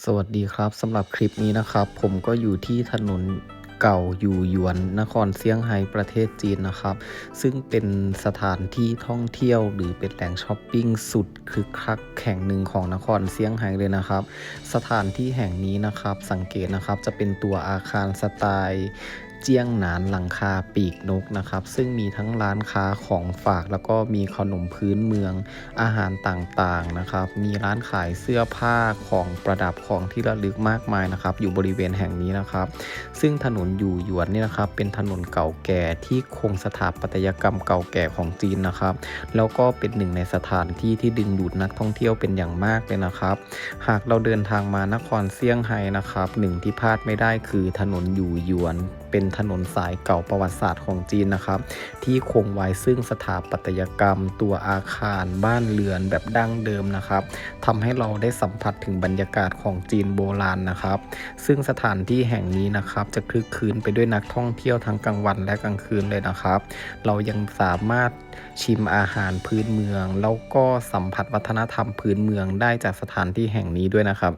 สวัสดีครับสำหรับคลิปนี้นะครับ ผมก็อยู่ที่ถนนเก่าอยู่หยวนนครเซี่ยงไฮ้ประเทศจีนนะครับ ซึ่งเป็นสถานที่ท่องเที่ยวหรือเป็นแหล่งช้อปปิ้งสุดคึกคักแห่งหนึ่งของนครเซี่ยงไฮ้เลยนะครับ สถานที่แห่งนี้นะครับสังเกตนะครับจะเป็นตัวอาคารสไตล์ เจียงหนานหลังคาปีกนกนะครับ ซึ่งมีทั้งร้านค้าของฝากแล้วก็มีขนมพื้นเมืองอาหารต่างๆนะครับ มีร้านขายเสื้อผ้าของประดับของที่ระลึกมากมายนะครับ อยู่บริเวณแห่งนี้นะครับ ซึ่งถนนอยู่หยวนนี่นะครับ เป็นถนนเก่าแก่ที่คงสถาปัตยกรรมเก่าแก่ของจีนนะครับ แล้วก็เป็นหนึ่งในสถานที่ที่ดึงดูดนักท่องเที่ยวเป็นอย่างมากเลยนะครับ หากเราเดินทางมานครเซี่ยงไฮ้นะครับหนึ่งที่พลาดไม่ได้คือถนนอยู่หยวนเป็นถนนสายเก่าประวัติศาสตร์ของจีนนะครับ ที่คงไว้ซึ่งสถาปัตยกรรม ตัวอาคารบ้านเรือนแบบดั้งเดิมนะครับทำให้เราได้สัมผัสถึงบรรยากาศของจีนโบราณนะครับ ซึ่งสถานที่แห่งนี้นะครับ จะคลึกคลืนไปด้วยนักท่องเที่ยวทั้งกลางวันและกลางคืนเลยนะครับ เรายังสามารถชิมอาหารพื้นเมือง แล้วก็สัมผัสวัฒนธรรมพื้นเมืองได้จากสถานที่แห่งนี้ด้วยนะครับ